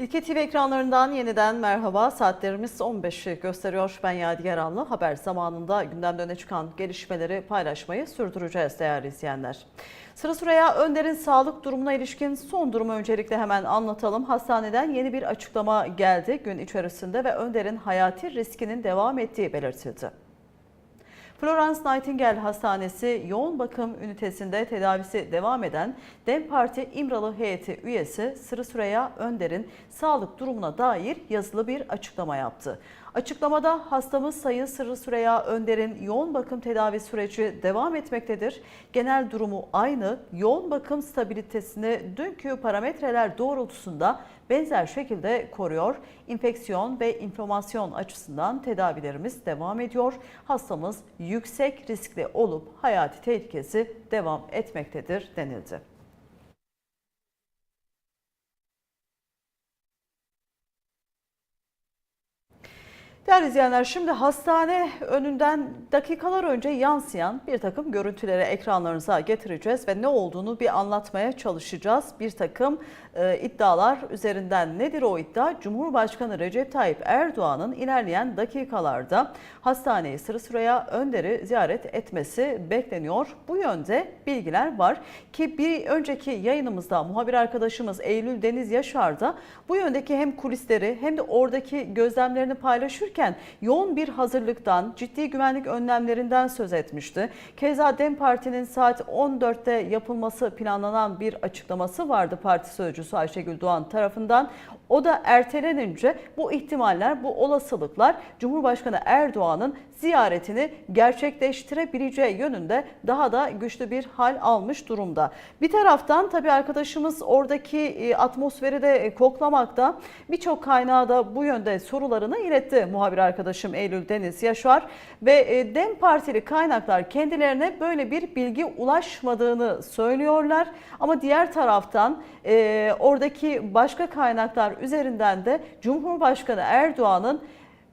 İlke TV ekranlarından yeniden merhaba. Saatlerimiz 15'i gösteriyor. Ben Yadigar Anlı. Haber zamanında gündemde öne çıkan gelişmeleri paylaşmayı sürdüreceğiz değerli izleyenler. Sıra sıraya Önder'in sağlık durumuna ilişkin son durumu öncelikle hemen anlatalım. Hastaneden yeni bir açıklama geldi gün içerisinde ve Önder'in hayati riskinin devam ettiği belirtildi. Florence Nightingale Hastanesi yoğun bakım ünitesinde tedavisi devam eden DEM Parti İmralı heyeti üyesi Sırı Süreyya Önder'in sağlık durumuna dair yazılı bir açıklama yaptı. Açıklamada hastamız Sayın Sırrı Süreyya Önder'in yoğun bakım tedavi süreci devam etmektedir. Genel durumu aynı, yoğun bakım stabilitesini dünkü parametreler doğrultusunda benzer şekilde koruyor. İnfeksiyon ve inflamasyon açısından tedavilerimiz devam ediyor. Hastamız yüksek riskli olup hayati tehlikesi devam etmektedir denildi. Değerli izleyenler şimdi hastane önünden dakikalar önce yansıyan bir takım görüntüleri ekranlarınıza getireceğiz ve ne olduğunu bir anlatmaya çalışacağız. Bir takım e, iddialar üzerinden nedir o iddia? Cumhurbaşkanı Recep Tayyip Erdoğan'ın ilerleyen dakikalarda hastaneyi sıra sıraya Önder'i ziyaret etmesi bekleniyor. Bu yönde bilgiler var ki bir önceki yayınımızda muhabir arkadaşımız Eylül Deniz Yaşar da bu yöndeki hem kulisleri hem de oradaki gözlemlerini paylaşırken yoğun bir hazırlıktan, ciddi güvenlik önlemlerinden söz etmişti. Keza DEM Parti'nin saat 14'te yapılması planlanan bir açıklaması vardı parti sözcüsü Ayşegül Doğan tarafından. O da ertelenince bu ihtimaller, bu olasılıklar Cumhurbaşkanı Erdoğan'ın ziyaretini gerçekleştirebileceği yönünde daha da güçlü bir hal almış durumda. Bir taraftan tabii arkadaşımız oradaki e, atmosferi de koklamakta. Birçok kaynağı da bu yönde sorularını iletti muhabir arkadaşım Eylül Deniz Yaşar ve e, DEM Partili kaynaklar kendilerine böyle bir bilgi ulaşmadığını söylüyorlar. Ama diğer taraftan e, oradaki başka kaynaklar üzerinden de Cumhurbaşkanı Erdoğan'ın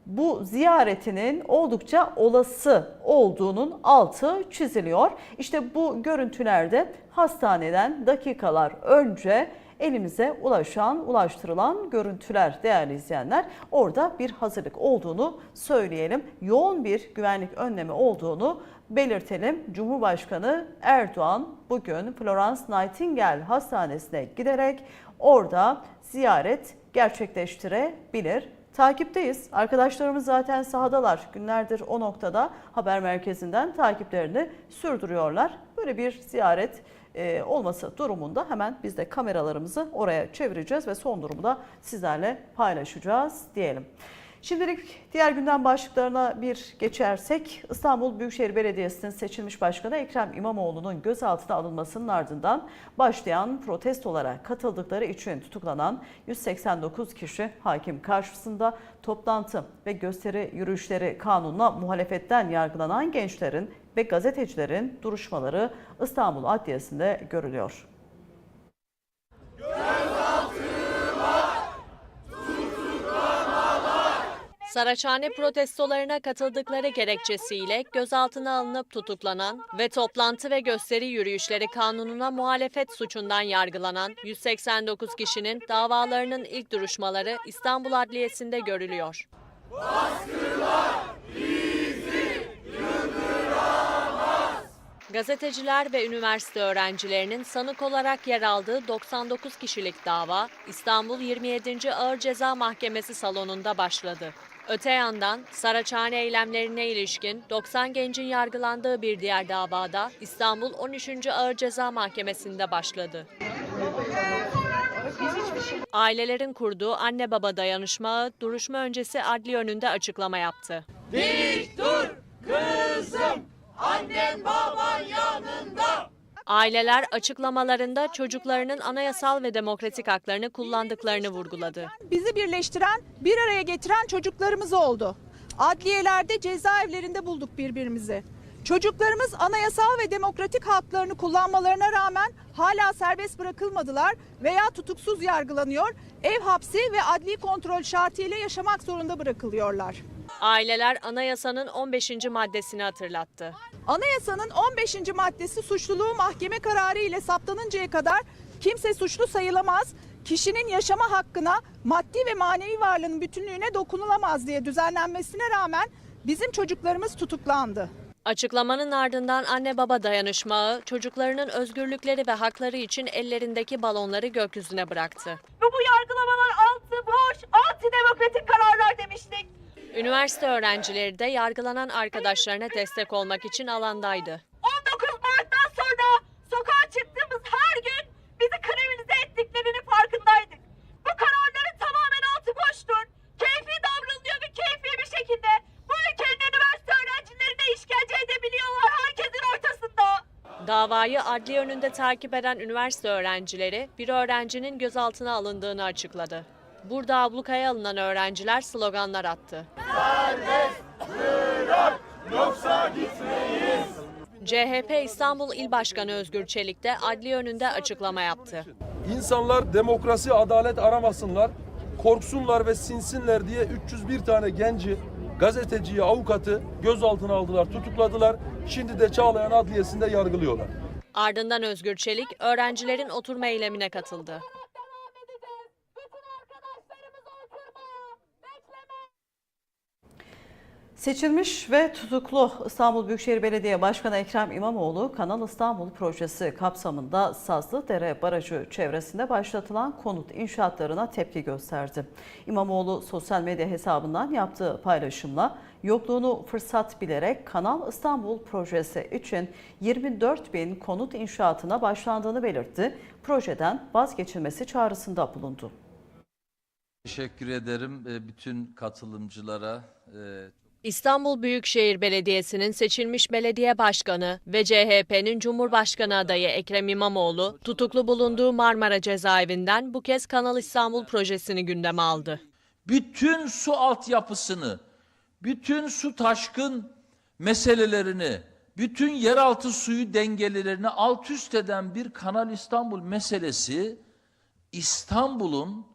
bu ziyaretinin oldukça olası olduğunun altı çiziliyor. İşte bu görüntülerde hastaneden dakikalar önce elimize ulaşan, ulaştırılan görüntüler değerli izleyenler. Orada bir hazırlık olduğunu söyleyelim. Yoğun bir güvenlik önlemi olduğunu belirtelim. Cumhurbaşkanı Erdoğan bugün Florence Nightingale Hastanesi'ne giderek orada ziyaret gerçekleştirebilir. Takipteyiz. Arkadaşlarımız zaten sahadalar. Günlerdir o noktada haber merkezinden takiplerini sürdürüyorlar. Böyle bir ziyaret e, olması durumunda hemen biz de kameralarımızı oraya çevireceğiz ve son durumu da sizlerle paylaşacağız diyelim. Şimdilik diğer gündem başlıklarına bir geçersek İstanbul Büyükşehir Belediyesi'nin seçilmiş başkanı Ekrem İmamoğlu'nun gözaltına alınmasının ardından başlayan protestolara katıldıkları için tutuklanan 189 kişi hakim karşısında toplantı ve gösteri yürüyüşleri kanununa muhalefetten yargılanan gençlerin ve gazetecilerin duruşmaları İstanbul Adliyesi'nde görülüyor. Saraçhane protestolarına katıldıkları gerekçesiyle gözaltına alınıp tutuklanan ve toplantı ve gösteri yürüyüşleri kanununa muhalefet suçundan yargılanan 189 kişinin davalarının ilk duruşmaları İstanbul Adliyesi'nde görülüyor. Gazeteciler ve üniversite öğrencilerinin sanık olarak yer aldığı 99 kişilik dava İstanbul 27. Ağır Ceza Mahkemesi salonunda başladı. Öte yandan Saraçhane eylemlerine ilişkin 90 gencin yargılandığı bir diğer davada İstanbul 13. Ağır Ceza Mahkemesi'nde başladı. Ailelerin kurduğu anne baba dayanışma duruşma öncesi adli önünde açıklama yaptı. Aileler açıklamalarında çocuklarının anayasal ve demokratik haklarını kullandıklarını vurguladı. bizi birleştiren, bir araya getiren çocuklarımız oldu. Adliyelerde, cezaevlerinde bulduk birbirimizi. Çocuklarımız anayasal ve demokratik haklarını kullanmalarına rağmen hala serbest bırakılmadılar veya tutuksuz yargılanıyor, ev hapsi ve adli kontrol şartıyla yaşamak zorunda bırakılıyorlar. Aileler anayasanın 15. maddesini hatırlattı. Anayasanın 15. maddesi suçluluğu mahkeme kararı ile saptanıncaya kadar kimse suçlu sayılamaz. kişinin yaşama hakkına, maddi ve manevi varlığının bütünlüğüne dokunulamaz diye düzenlenmesine rağmen bizim çocuklarımız tutuklandı. Açıklamanın ardından anne baba dayanışma çocuklarının özgürlükleri ve hakları için ellerindeki balonları gökyüzüne bıraktı. Bu, bu yargılamalar altı Üniversite öğrencileri de yargılanan arkadaşlarına destek olmak için alandaydı. 19 Mart'tan sonra sokağa çıktığımız her gün bizi kriminalize ettiklerinin farkındaydık. Bu kararların tamamen altı boştur. Keyfi davranılıyor ve keyfi bir şekilde bu ülkenin üniversite öğrencilerine işkence edebiliyorlar herkesin ortasında. Davayı adli önünde takip eden üniversite öğrencileri bir öğrencinin gözaltına alındığını açıkladı. Burada ablukaya alınan öğrenciler sloganlar attı. CHP İstanbul İl Başkanı Özgür Çelik de adli önünde açıklama yaptı. İnsanlar demokrasi, adalet aramasınlar, korksunlar ve sinsinler diye 301 tane genci, gazeteciyi, avukatı gözaltına aldılar, tutukladılar. Şimdi de Çağlayan Adliyesi'nde yargılıyorlar. Ardından Özgür Çelik öğrencilerin oturma eylemine katıldı. Seçilmiş ve tutuklu İstanbul Büyükşehir Belediye Başkanı Ekrem İmamoğlu, Kanal İstanbul projesi kapsamında Sazlıdere Barajı çevresinde başlatılan konut inşaatlarına tepki gösterdi. İmamoğlu sosyal medya hesabından yaptığı paylaşımla yokluğunu fırsat bilerek Kanal İstanbul projesi için 24 bin konut inşaatına başlandığını belirtti. Projeden vazgeçilmesi çağrısında bulundu. Teşekkür ederim e, bütün katılımcılara. İstanbul Büyükşehir Belediyesi'nin seçilmiş belediye başkanı ve CHP'nin Cumhurbaşkanı adayı Ekrem İmamoğlu tutuklu bulunduğu Marmara cezaevinden bu kez Kanal İstanbul projesini gündeme aldı. Bütün su altyapısını, bütün su taşkın meselelerini, bütün yeraltı suyu dengelerini alt üst eden bir Kanal İstanbul meselesi İstanbul'un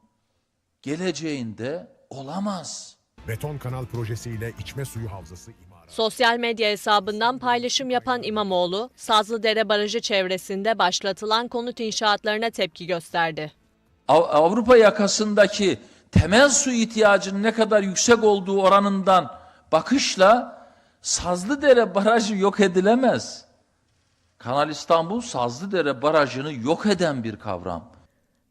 geleceğinde olamaz. Beton kanal projesiyle içme suyu havzası imarat. Sosyal medya hesabından paylaşım yapan İmamoğlu, Sazlıdere Barajı çevresinde başlatılan konut inşaatlarına tepki gösterdi. Av- Avrupa yakasındaki temel su ihtiyacının ne kadar yüksek olduğu oranından bakışla Sazlıdere Barajı yok edilemez. Kanal İstanbul Sazlıdere Barajı'nı yok eden bir kavram.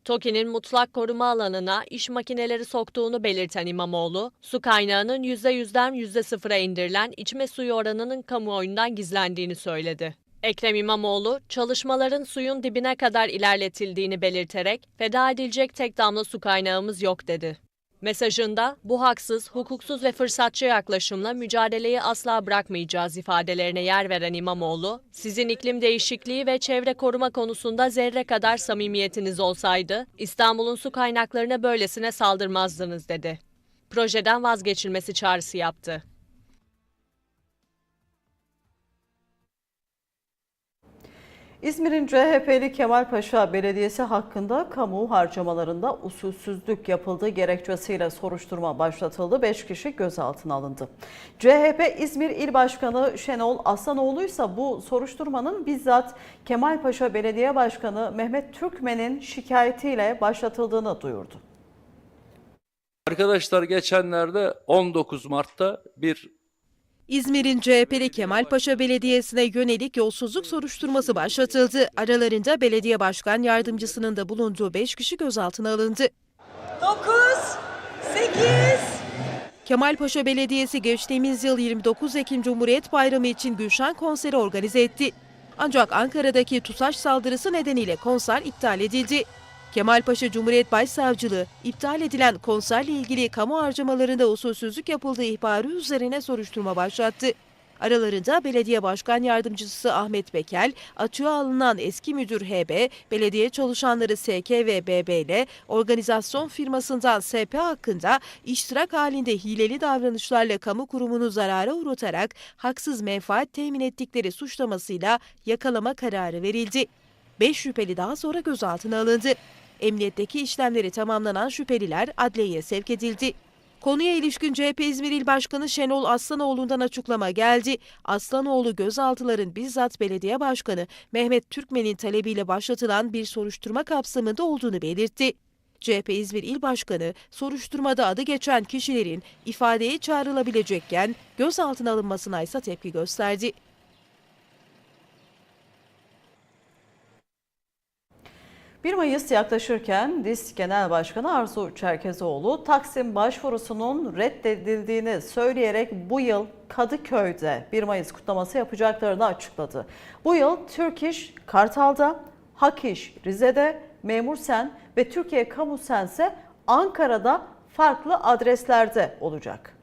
TOKİ'nin mutlak koruma alanına iş makineleri soktuğunu belirten İmamoğlu, su kaynağının %100'den %0'a indirilen içme suyu oranının kamuoyundan gizlendiğini söyledi. Ekrem İmamoğlu, çalışmaların suyun dibine kadar ilerletildiğini belirterek feda edilecek tek damla su kaynağımız yok dedi. Mesajında bu haksız, hukuksuz ve fırsatçı yaklaşımla mücadeleyi asla bırakmayacağız ifadelerine yer veren İmamoğlu, sizin iklim değişikliği ve çevre koruma konusunda zerre kadar samimiyetiniz olsaydı, İstanbul'un su kaynaklarına böylesine saldırmazdınız dedi. Projeden vazgeçilmesi çağrısı yaptı. İzmir'in CHP'li Kemalpaşa Belediyesi hakkında kamu harcamalarında usulsüzlük yapıldığı gerekçesiyle soruşturma başlatıldı. 5 kişi gözaltına alındı. CHP İzmir İl Başkanı Şenol Aslanoğlu ise bu soruşturmanın bizzat Kemalpaşa Belediye Başkanı Mehmet Türkmen'in şikayetiyle başlatıldığını duyurdu. Arkadaşlar geçenlerde 19 Mart'ta bir İzmir'in CHP'li Kemalpaşa Belediyesi'ne yönelik yolsuzluk soruşturması başlatıldı. Aralarında belediye başkan yardımcısının da bulunduğu 5 kişi gözaltına alındı. 9, 8, Kemalpaşa Belediyesi geçtiğimiz yıl 29 Ekim Cumhuriyet Bayramı için Gülşen konseri organize etti. Ancak Ankara'daki TUSAŞ saldırısı nedeniyle konser iptal edildi. Kemalpaşa Cumhuriyet Başsavcılığı iptal edilen konserle ilgili kamu harcamalarında usulsüzlük yapıldığı ihbarı üzerine soruşturma başlattı. Aralarında belediye başkan yardımcısı Ahmet Bekel, açığa alınan eski müdür HB, belediye çalışanları SK ve BB ile organizasyon firmasından SP hakkında iştirak halinde hileli davranışlarla kamu kurumunu zarara uğratarak haksız menfaat temin ettikleri suçlamasıyla yakalama kararı verildi. 5 şüpheli daha sonra gözaltına alındı. Emniyetteki işlemleri tamamlanan şüpheliler adliyeye sevk edildi. Konuya ilişkin CHP İzmir İl Başkanı Şenol Aslanoğlu'ndan açıklama geldi. Aslanoğlu gözaltıların bizzat belediye başkanı Mehmet Türkmen'in talebiyle başlatılan bir soruşturma kapsamında olduğunu belirtti. CHP İzmir İl Başkanı soruşturmada adı geçen kişilerin ifadeye çağrılabilecekken gözaltına alınmasına ise tepki gösterdi. Bir Mayıs yaklaşırken DİS Genel Başkanı Arzu Çerkezoğlu Taksim başvurusunun reddedildiğini söyleyerek bu yıl Kadıköy'de 1 Mayıs kutlaması yapacaklarını açıkladı. Bu yıl Türk Kartal'da, Hak Rize'de, Memur Sen ve Türkiye Kamu Sen ise Ankara'da farklı adreslerde olacak.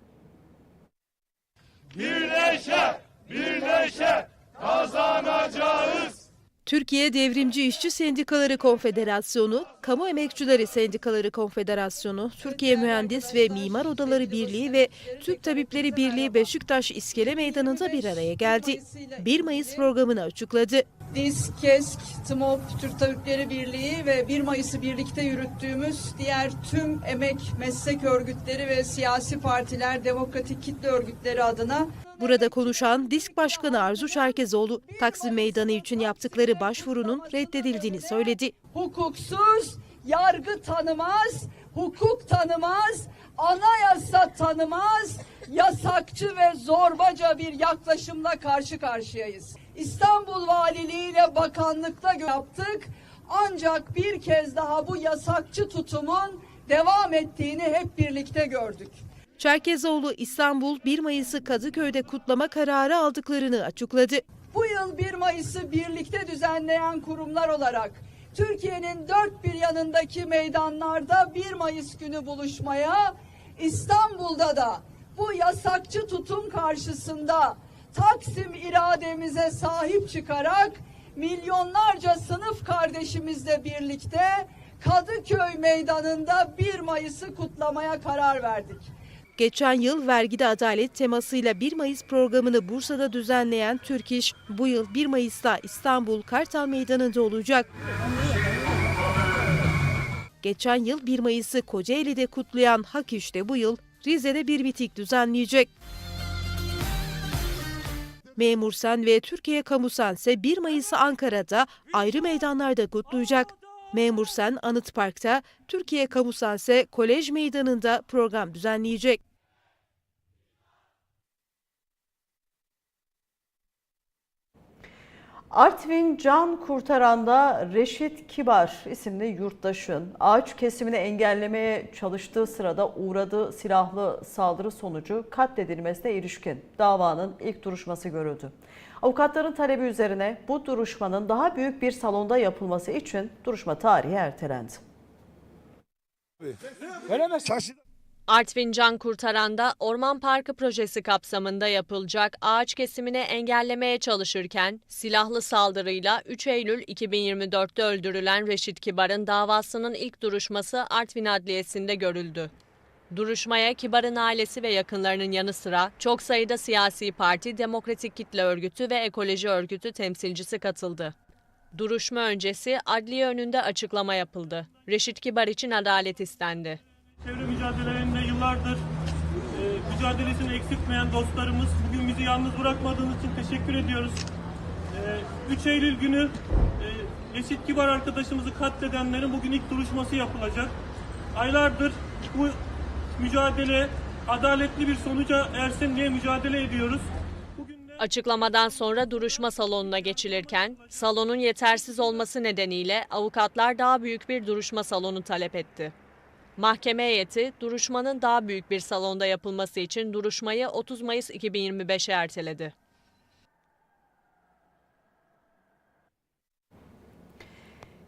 Türkiye Devrimci İşçi Sendikaları Konfederasyonu, Kamu Emekçileri Sendikaları Konfederasyonu, Türkiye Mühendis ve Mimar Odaları Birliği ve Türk Tabipleri Birliği Beşiktaş İskele Meydanı'nda bir araya geldi. 1 Mayıs programını açıkladı. DİS, KESK, TMOP, Türk Tabipleri Birliği ve 1 Mayıs'ı birlikte yürüttüğümüz diğer tüm emek, meslek örgütleri ve siyasi partiler, demokratik kitle örgütleri adına Burada konuşan DİSK Başkanı Arzu Çerkezoğlu, Taksim Meydanı için yaptıkları başvurunun reddedildiğini söyledi. hukuksuz, yargı tanımaz, hukuk tanımaz, anayasa tanımaz, yasakçı ve zorbaca bir yaklaşımla karşı karşıyayız. İstanbul Valiliği ile bakanlıkta gö- yaptık. Ancak bir kez daha bu yasakçı tutumun devam ettiğini hep birlikte gördük. Çerkezoğlu, İstanbul 1 Mayıs'ı Kadıköy'de kutlama kararı aldıklarını açıkladı. Bu yıl 1 Mayıs'ı birlikte düzenleyen kurumlar olarak Türkiye'nin dört bir yanındaki meydanlarda 1 Mayıs günü buluşmaya, İstanbul'da da bu yasakçı tutum karşısında Taksim irademize sahip çıkarak milyonlarca sınıf kardeşimizle birlikte Kadıköy Meydanı'nda 1 Mayıs'ı kutlamaya karar verdik. Geçen yıl vergide adalet temasıyla 1 Mayıs programını Bursa'da düzenleyen Türk İş, bu yıl 1 Mayıs'ta İstanbul Kartal Meydanı'nda olacak. Geçen yıl 1 Mayıs'ı Kocaeli'de kutlayan Hak İş de bu yıl Rize'de bir miting düzenleyecek. Memur Sen ve Türkiye Kamu Sen ise 1 Mayıs'ı Ankara'da ayrı meydanlarda kutlayacak. Memur Sen Anıt Park'ta, Türkiye Kamu Sen ise Kolej Meydanı'nda program düzenleyecek. Artvin Can Kurtaran'da Reşit Kibar isimli yurttaşın ağaç kesimini engellemeye çalıştığı sırada uğradığı silahlı saldırı sonucu katledilmesine ilişkin davanın ilk duruşması görüldü. Avukatların talebi üzerine bu duruşmanın daha büyük bir salonda yapılması için duruşma tarihi ertelendi. Artvin Can Kurtaran'da Orman Parkı projesi kapsamında yapılacak ağaç kesimini engellemeye çalışırken silahlı saldırıyla 3 Eylül 2024'te öldürülen Reşit Kibar'ın davasının ilk duruşması Artvin Adliyesi'nde görüldü. Duruşmaya Kibar'ın ailesi ve yakınlarının yanı sıra çok sayıda siyasi parti, demokratik kitle örgütü ve ekoloji örgütü temsilcisi katıldı. Duruşma öncesi adliye önünde açıklama yapıldı. Reşit Kibar için adalet istendi. Çevre mücadelelerinde yıllardır e, mücadelesini eksiltmeyen dostlarımız bugün bizi yalnız bırakmadığınız için teşekkür ediyoruz. E, 3 Eylül günü e, Reşit Kibar arkadaşımızı katledenlerin bugün ilk duruşması yapılacak. Aylardır bu mücadele adaletli bir sonuca ersin diye mücadele ediyoruz. Açıklamadan sonra duruşma salonuna geçilirken salonun yetersiz olması nedeniyle avukatlar daha büyük bir duruşma salonu talep etti. Mahkeme heyeti duruşmanın daha büyük bir salonda yapılması için duruşmayı 30 Mayıs 2025'e erteledi.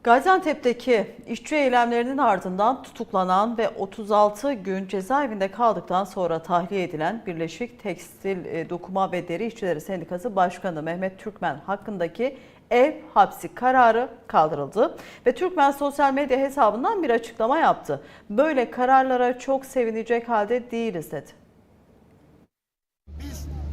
Gaziantep'teki işçi eylemlerinin ardından tutuklanan ve 36 gün cezaevinde kaldıktan sonra tahliye edilen Birleşik Tekstil, e, Dokuma ve Deri İşçileri Sendikası Başkanı Mehmet Türkmen hakkındaki ev hapsi kararı kaldırıldı ve Türkmen sosyal medya hesabından bir açıklama yaptı. Böyle kararlara çok sevinecek halde değiliz dedi.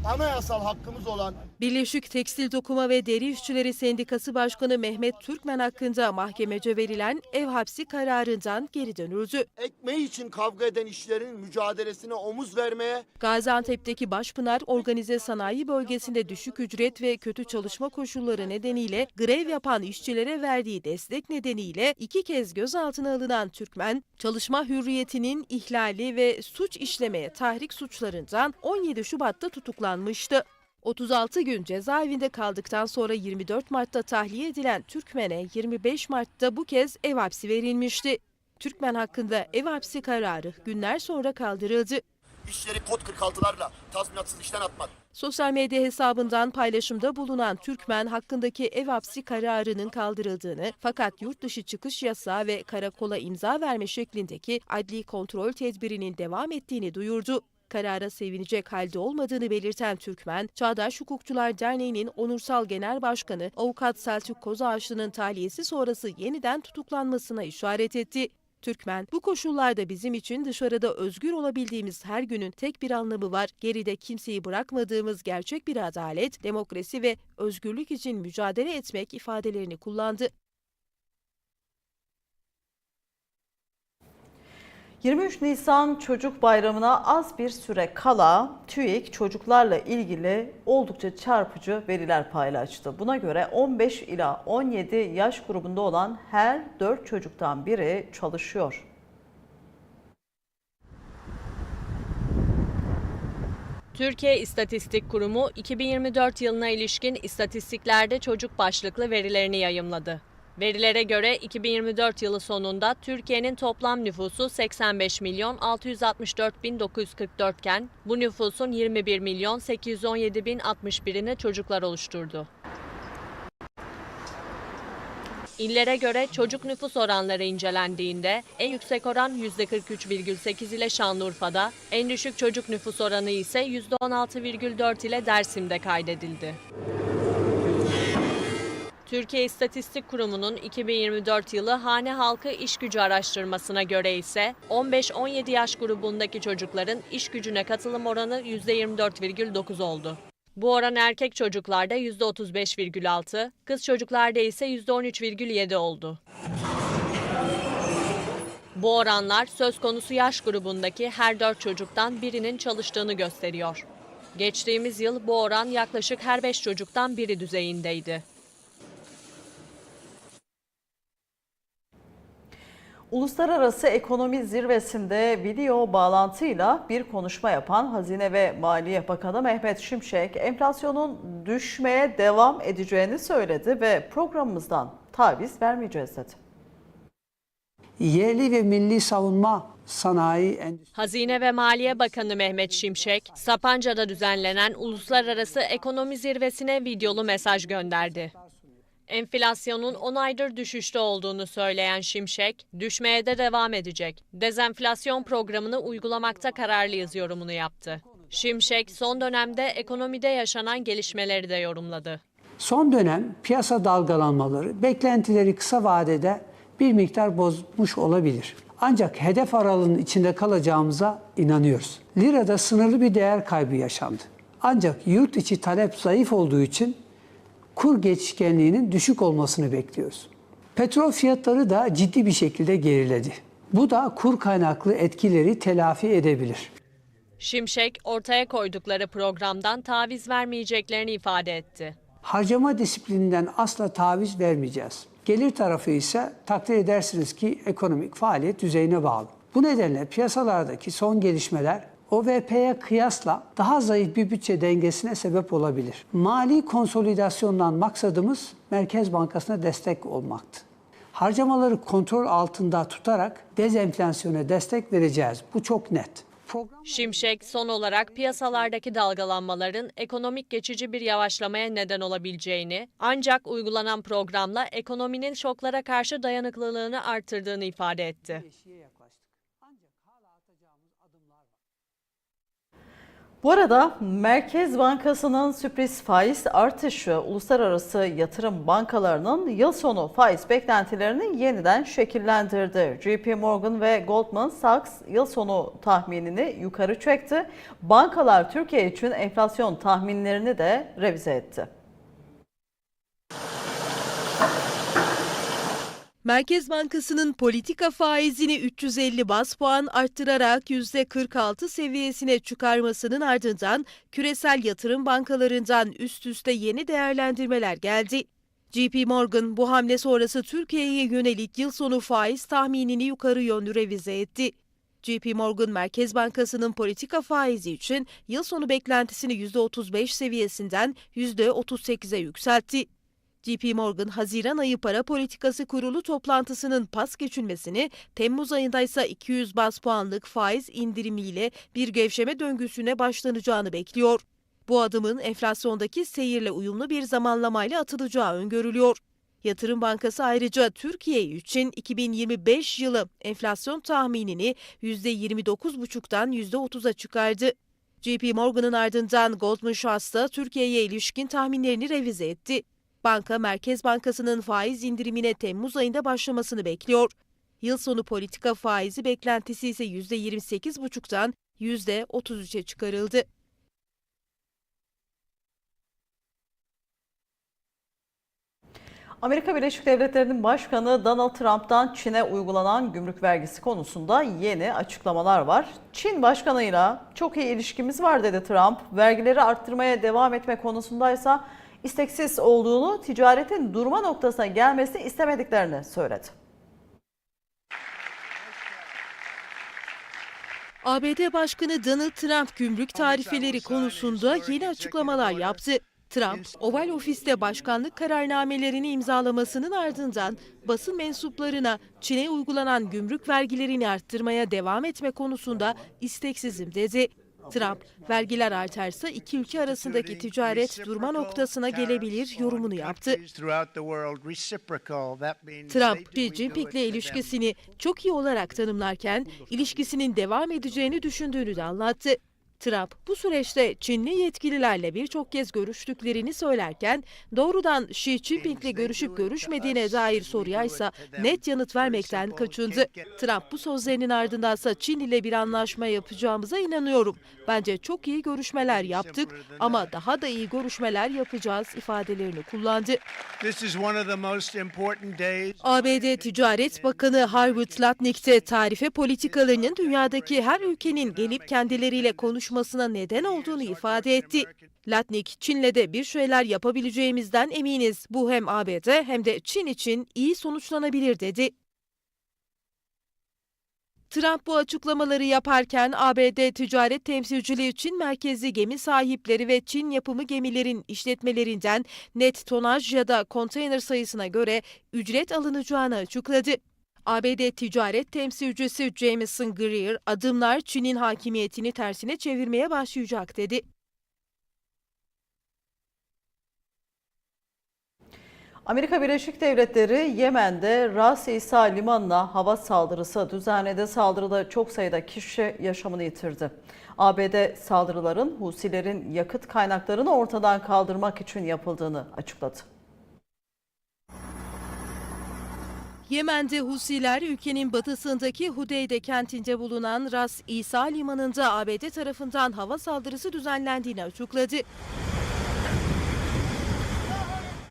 Anayasal hakkımız olan Birleşik Tekstil Dokuma ve Deri İşçileri Sendikası Başkanı Mehmet Türkmen hakkında mahkemece verilen ev hapsi kararından geri dönüldü. ekmeği için kavga eden işçilerin mücadelesine omuz vermeye Gaziantep'teki Başpınar Organize Sanayi Bölgesi'nde düşük ücret ve kötü çalışma koşulları nedeniyle grev yapan işçilere verdiği destek nedeniyle iki kez gözaltına alınan Türkmen, çalışma hürriyetinin ihlali ve suç işlemeye tahrik suçlarından 17 Şubat'ta tutuklanmıştı. 36 gün cezaevinde kaldıktan sonra 24 Mart'ta tahliye edilen Türkmen'e 25 Mart'ta bu kez ev hapsi verilmişti. Türkmen hakkında ev hapsi kararı günler sonra kaldırıldı. işçileri kod 46'larla tazminatsız işten atmak. Sosyal medya hesabından paylaşımda bulunan Türkmen hakkındaki ev hapsi kararının kaldırıldığını fakat yurt dışı çıkış yasağı ve karakola imza verme şeklindeki adli kontrol tedbirinin devam ettiğini duyurdu. Karara sevinecek halde olmadığını belirten Türkmen, Çağdaş Hukukçular Derneği'nin onursal genel başkanı Avukat Selçuk Kozağaçlı'nın tahliyesi sonrası yeniden tutuklanmasına işaret etti. Türkmen, bu koşullarda bizim için dışarıda özgür olabildiğimiz her günün tek bir anlamı var. Geride kimseyi bırakmadığımız gerçek bir adalet, demokrasi ve özgürlük için mücadele etmek ifadelerini kullandı. 23 Nisan Çocuk Bayramı'na az bir süre kala TÜİK çocuklarla ilgili oldukça çarpıcı veriler paylaştı. Buna göre 15 ila 17 yaş grubunda olan her 4 çocuktan biri çalışıyor. Türkiye İstatistik Kurumu 2024 yılına ilişkin istatistiklerde çocuk başlıklı verilerini yayımladı. Verilere göre 2024 yılı sonunda Türkiye'nin toplam nüfusu 85 milyon 664 bin 944 iken bu nüfusun 21 milyon 817 bin 61'ini çocuklar oluşturdu. İllere göre çocuk nüfus oranları incelendiğinde en yüksek oran %43,8 ile Şanlıurfa'da, en düşük çocuk nüfus oranı ise %16,4 ile Dersim'de kaydedildi. Türkiye İstatistik Kurumu'nun 2024 yılı hane halkı iş gücü araştırmasına göre ise 15-17 yaş grubundaki çocukların iş gücüne katılım oranı %24,9 oldu. Bu oran erkek çocuklarda %35,6, kız çocuklarda ise %13,7 oldu. Bu oranlar söz konusu yaş grubundaki her 4 çocuktan birinin çalıştığını gösteriyor. Geçtiğimiz yıl bu oran yaklaşık her 5 çocuktan biri düzeyindeydi. Uluslararası Ekonomi Zirvesi'nde video bağlantıyla bir konuşma yapan Hazine ve Maliye Bakanı Mehmet Şimşek, enflasyonun düşmeye devam edeceğini söyledi ve programımızdan taviz vermeyeceğiz dedi. yerli ve milli savunma sanayi Hazine ve Maliye Bakanı Mehmet Şimşek, Sapanca'da düzenlenen Uluslararası Ekonomi Zirvesi'ne videolu mesaj gönderdi. Enflasyonun 10 aydır düşüşte olduğunu söyleyen Şimşek, düşmeye de devam edecek. Dezenflasyon programını uygulamakta kararlıyız yorumunu yaptı. Şimşek, son dönemde ekonomide yaşanan gelişmeleri de yorumladı. son dönem piyasa dalgalanmaları beklentileri kısa vadede bir miktar bozmuş olabilir. Ancak hedef aralığının içinde kalacağımıza inanıyoruz. Lirada sınırlı bir değer kaybı yaşandı. Ancak yurt içi talep zayıf olduğu için kur geçişkenliğinin düşük olmasını bekliyoruz. Petrol fiyatları da ciddi bir şekilde geriledi. Bu da kur kaynaklı etkileri telafi edebilir. Şimşek, ortaya koydukları programdan taviz vermeyeceklerini ifade etti. Harcama disiplininden asla taviz vermeyeceğiz. Gelir tarafı ise takdir edersiniz ki ekonomik faaliyet düzeyine bağlı. Bu nedenle piyasalardaki son gelişmeler OVP'ye kıyasla daha zayıf bir bütçe dengesine sebep olabilir. Mali konsolidasyondan maksadımız Merkez Bankası'na destek olmaktı. Harcamaları kontrol altında tutarak dezenflasyona destek vereceğiz. Bu çok net. Program Şimşek son olarak piyasalardaki dalgalanmaların ekonomik geçici bir yavaşlamaya neden olabileceğini, ancak uygulanan programla ekonominin şoklara karşı dayanıklılığını artırdığını ifade etti. yaklaştık. Ancak hala atacağımız adımlar var. Bu arada Merkez Bankası'nın sürpriz faiz artışı uluslararası yatırım bankalarının yıl sonu faiz beklentilerini yeniden şekillendirdi. JP Morgan ve Goldman Sachs yıl sonu tahminini yukarı çekti. Bankalar Türkiye için enflasyon tahminlerini de revize etti. Merkez Bankası'nın politika faizini 350 bas puan arttırarak %46 seviyesine çıkarmasının ardından küresel yatırım bankalarından üst üste yeni değerlendirmeler geldi. JP Morgan bu hamle sonrası Türkiye'ye yönelik yıl sonu faiz tahminini yukarı yönlü revize etti. JP Morgan Merkez Bankası'nın politika faizi için yıl sonu beklentisini %35 seviyesinden %38'e yükseltti. JP Morgan, Haziran ayı para politikası kurulu toplantısının pas geçilmesini, Temmuz ayında ise 200 bas puanlık faiz indirimiyle bir gevşeme döngüsüne başlanacağını bekliyor. Bu adımın enflasyondaki seyirle uyumlu bir zamanlamayla atılacağı öngörülüyor. Yatırım Bankası ayrıca Türkiye için 2025 yılı enflasyon tahminini %29,5'tan %30'a çıkardı. JP Morgan'ın ardından Goldman Sachs da Türkiye'ye ilişkin tahminlerini revize etti. Banka, Merkez Bankası'nın faiz indirimine Temmuz ayında başlamasını bekliyor. Yıl sonu politika faizi beklentisi ise %28,5'tan %33'e çıkarıldı. Amerika Birleşik Devletleri'nin başkanı Donald Trump'tan Çin'e uygulanan gümrük vergisi konusunda yeni açıklamalar var. Çin başkanıyla çok iyi ilişkimiz var dedi Trump. Vergileri arttırmaya devam etme konusundaysa isteksiz olduğunu, ticaretin durma noktasına gelmesini istemediklerini söyledi. ABD Başkanı Donald Trump gümrük tarifeleri konusunda yeni açıklamalar yaptı. Trump, Oval Ofis'te başkanlık kararnamelerini imzalamasının ardından basın mensuplarına Çin'e uygulanan gümrük vergilerini arttırmaya devam etme konusunda isteksizim dedi. Trump, vergiler artarsa iki ülke arasındaki ticaret durma noktasına gelebilir yorumunu yaptı. Trump, Xi Jinping'le ilişkisini çok iyi olarak tanımlarken ilişkisinin devam edeceğini düşündüğünü de anlattı. Trump bu süreçte Çinli yetkililerle birçok kez görüştüklerini söylerken doğrudan Xi Jinping'le görüşüp görüşmediğine dair soruya ise net yanıt vermekten kaçındı. Trump bu sözlerinin ardındansa Çin ile bir anlaşma yapacağımıza inanıyorum. Bence çok iyi görüşmeler yaptık ama daha da iyi görüşmeler yapacağız ifadelerini kullandı. ABD Ticaret Bakanı Harvard Latnick de tarife politikalarının dünyadaki her ülkenin gelip kendileriyle konuşmasına neden olduğunu ifade etti. Latnick, Çin'le de bir şeyler yapabileceğimizden eminiz. Bu hem ABD hem de Çin için iyi sonuçlanabilir dedi. Trump bu açıklamaları yaparken ABD ticaret temsilciliği Çin merkezli gemi sahipleri ve Çin yapımı gemilerin işletmelerinden net tonaj ya da konteyner sayısına göre ücret alınacağını açıkladı. ABD ticaret temsilcisi Jameson Greer, adımlar Çin'in hakimiyetini tersine çevirmeye başlayacak dedi. Amerika Birleşik Devletleri Yemen'de Ras İsa Limanı'na hava saldırısı düzenledi. Saldırıda çok sayıda kişi yaşamını yitirdi. ABD saldırıların Husilerin yakıt kaynaklarını ortadan kaldırmak için yapıldığını açıkladı. Yemen'de Husiler ülkenin batısındaki Hudeyde kentinde bulunan Ras İsa Limanı'nda ABD tarafından hava saldırısı düzenlendiğini açıkladı.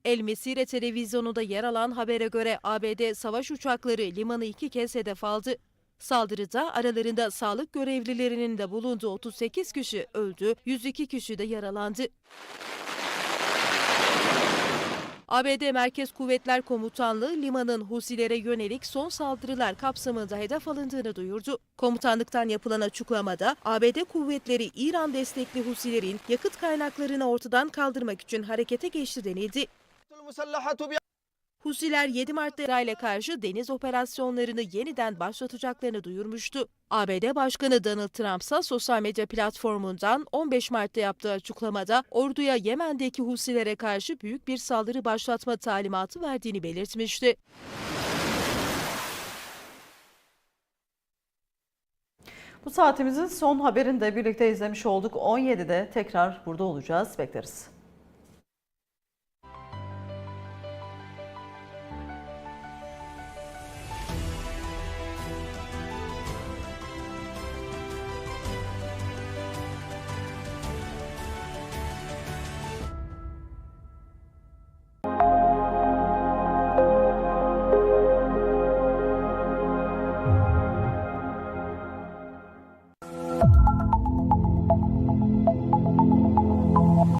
El Mesire televizyonunda yer alan habere göre ABD savaş uçakları limanı iki kez hedef aldı. Saldırıda aralarında sağlık görevlilerinin de bulunduğu 38 kişi öldü, 102 kişi de yaralandı. ABD Merkez Kuvvetler Komutanlığı limanın Husilere yönelik son saldırılar kapsamında hedef alındığını duyurdu. Komutanlıktan yapılan açıklamada ABD kuvvetleri İran destekli Husilerin yakıt kaynaklarını ortadan kaldırmak için harekete geçti denildi. Husiler 7 Mart'ta ile karşı deniz operasyonlarını yeniden başlatacaklarını duyurmuştu. ABD Başkanı Donald Trump ise sosyal medya platformundan 15 Mart'ta yaptığı açıklamada orduya Yemen'deki Husilere karşı büyük bir saldırı başlatma talimatı verdiğini belirtmişti. Bu saatimizin son haberini de birlikte izlemiş olduk. 17'de tekrar burada olacağız. Bekleriz.